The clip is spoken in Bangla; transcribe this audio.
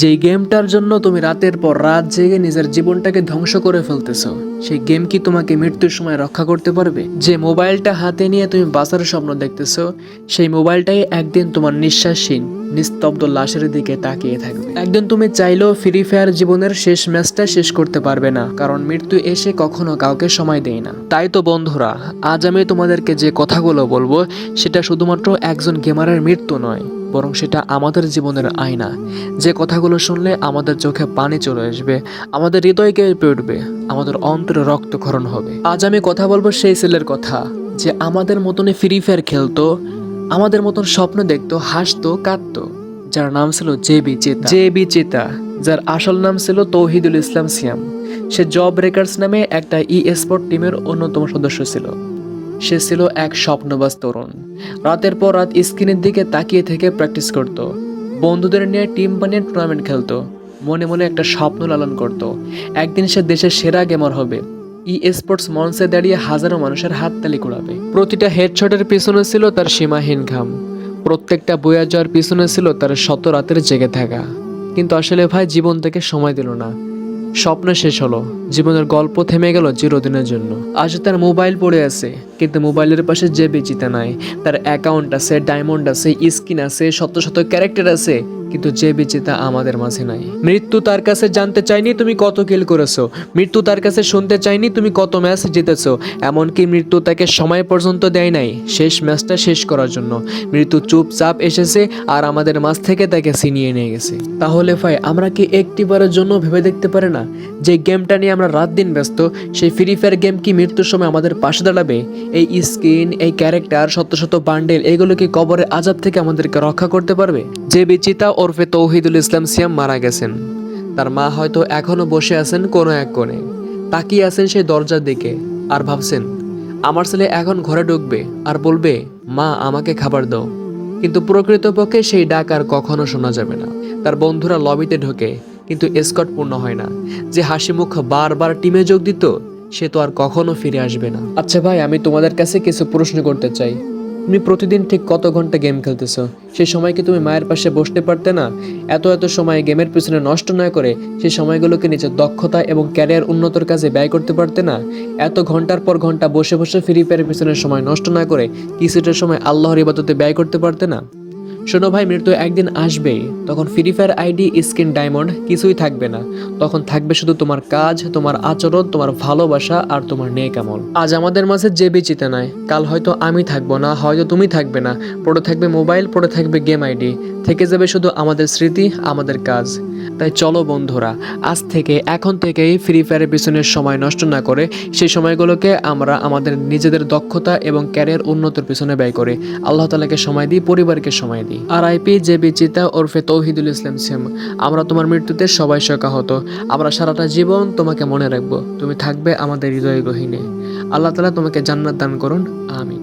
যেই গেমটার জন্য তুমি রাতের পর রাত জেগে নিজের জীবনটাকে ধ্বংস করে ফেলতেছো, সেই গেম কি তোমাকে মৃত্যুর সময় রক্ষা করতে পারবে? যে মোবাইলটা হাতে নিয়ে তুমি বাঁচার স্বপ্ন দেখতেছো, সেই মোবাইলটাই একদিন তোমার নিঃশ্বাসহীন, নিস্তব্ধ লাশের দিকে তাকিয়ে থাকবে। একদিন তুমি চাইলেও ফ্রি ফায়ার জীবনের শেষ ম্যাচটা শেষ করতে পারবে না, কারণ মৃত্যু এসে কখনো কাউকে সময় দেয় না। তাই তো বন্ধুরা, আজ আমি তোমাদেরকে যে কথাগুলো বলব, সেটা শুধুমাত্র একজন গেমারের মৃত্যু নয় বরং সেটা আমাদের জীবনের আয়না। যে কথাগুলো শুনলে আমাদের চোখে পানি চলে আসবে, আমাদের হৃদয় কেঁপে উঠবে, আমাদের অন্তরে রক্তক্ষরণ হবে। আজ আমি কথা বলব সেই ছেলের কথা, যে আমাদের মতনই ফ্রি ফায়ার খেলতো, আমাদের মতন স্বপ্ন দেখতো, হাসতো, কাঁদতো, যার নাম ছিল J B Cheta. J B Cheta, যার আসল নাম ছিল তৌহিদুল ইসলাম সিয়াম। সে জব রেকার্স নামে একটা ই স্পোর্ট টিমের অন্যতম সদস্য ছিল। সে ছিল এক স্বপ্নবাজ তরুণ। রাতের পর রাত স্ক্রিনের দিকে তাকিয়ে থেকে প্র্যাকটিস করত। বন্ধুদের নিয়ে টিম বানিয়ে টুর্নামেন্ট খেলতো। মনে মনে একটা স্বপ্ন লালন করত। একদিন সে দেশের সেরা গেমার হবে। ই স্পোর্টস মঞ্চে দাঁড়িয়ে হাজারো মানুষের হাততালি কুড়াবে। প্রতিটা হেডশটের পিছনে ছিল তার সীমাহীন ঘাম। প্রত্যেকটা বইয়া যাওয়ার পিছনে ছিল তার শত রাতের জেগে থাকা। কিন্তু আসলে ভাই জীবন থেকে সময় দিল না। স্বপ্ন শেষ হলো। জীবনের গল্প থেমে গেল চিরদিনের জন্য। আজ তার মোবাইল পড়ে আছে, কিন্তু মোবাইলের পাশে যে বেচিতে নাই, তার অ্যাকাউন্ট আছে ডায়মন্ড আছে স্কিন আছে, শত শত ক্যারেক্টার আছে। কিন্তু যে বেচিতা আমাদের মাঝে নাই। মৃত্যু তার কাছে জানতে চাইনি তুমি কত কিল করেছ। মৃত্যু তার কাছে শুনতে চাইনি তুমি কত ম্যাচ জিতেছো। এমনকি মৃত্যু তাকে সময় পর্যন্ত দেয় নাই। শেষ ম্যাচটা শেষ করার জন্য। মৃত্যু চুপচাপ এসেছে আর আমাদের মাঝ থেকে তাকে ছিনিয়ে নিয়ে গেছে। তাহলে ভাই, আমরা কি একটিবারের জন্য ভেবে দেখতে পারে না যে গেমটা নিয়ে আমরা রাত দিন ব্যস্ত, সেই ফ্রি ফায়ার গেম কি মৃত্যুর সময় আমাদের পাশে দাঁড়াবে? এই স্কিন, এই ক্যারেক্টার শত শত বান্ডেল এগুলো কি কবরের আজাব থেকে আমাদেরকে রক্ষা করতে পারবে? যে বিচিতা ওরফে তৌহিদুল ইসলাম সিয়াম মারা গেছেন। তার মা হয়তো এখনও বসে আছেন কোনো এক কোণে। তাকিয়ে আছেন সেই দরজার দিকে আর ভাবছেন, আমার ছেলে এখন ঘরে ঢুকবে আর বলবে, মা, আমাকে খাবার দাও কিন্তু প্রকৃতপক্ষে সেই ডাক আর কখনো শোনা যাবে না। তার বন্ধুরা লবিতে ঢোকে, কিন্তু স্কট পূর্ণ হয় না। যে হাসি মুখ বারবার টিমে যোগ দিত, সে তো আর কখনো ফিরে আসবে না। আচ্ছা ভাই, আমি তোমাদের কাছে কিছু প্রশ্ন করতে চাই। তুমি প্রতিদিন ঠিক কত ঘণ্টা গেম খেলতেছো? সেই সময় কি তুমি মায়ের পাশে বসতে পারতে না? এত এত সময় গেমের পিছনে নষ্ট না করে সেই সময়গুলোকে নিজের দক্ষতা এবং ক্যারিয়ার উন্নতর কাজে ব্যয় করতে পারতে না? এত ঘণ্টার পর ঘণ্টা বসে বসে ফ্রি ফায়ারের পিছনে সময় নষ্ট না করে কিছুটা সময় আল্লাহর ইবাদতে ব্যয় করতে পারতে না? শোনো ভাই, মৃত্যু একদিন আসবে। তখন free fire ID skin diamond কিছুই থাকবে না। তখন থাকবে শুধু তোমার কাজ, তোমার আচরণ, তোমার ভালোবাসা আর তোমার নেক কেমন আজ আমাদের মাঝে যে বেচিতে নাই, কাল হয়তো আমি থাকব না, হয়তো তুমি থাকবে না। পড়ে থাকবে মোবাইল, পড়ে থাকবে গেম আইডি থেকে যাবে শুধু আমাদের স্মৃতি, আমাদের কাজ। তাই চলো বন্ধুরা, আজ থেকে এখন থেকেই ফ্রি ফায়ারের পিছনে সময় নষ্ট না করে সেই সময়গুলোকে আমরা আমাদের নিজেদের দক্ষতা এবং ক্যারিয়ার উন্নতির পিছনে ব্যয় করে। আল্লাহ তালাকে সময় দিই, পরিবারকে সময় দিই। আর আইপি যে বিচিতা ওরফে তৌহিদুল ইসলাম সেম। আমরা তোমার মৃত্যুতে সবাই হতো আমরা সারাটা জীবন তোমাকে মনে রাখব। তুমি থাকবে আমাদের হৃদয় গহীনে আল্লাহ তালা তোমাকে জান্নাত দান করুন। আমিন।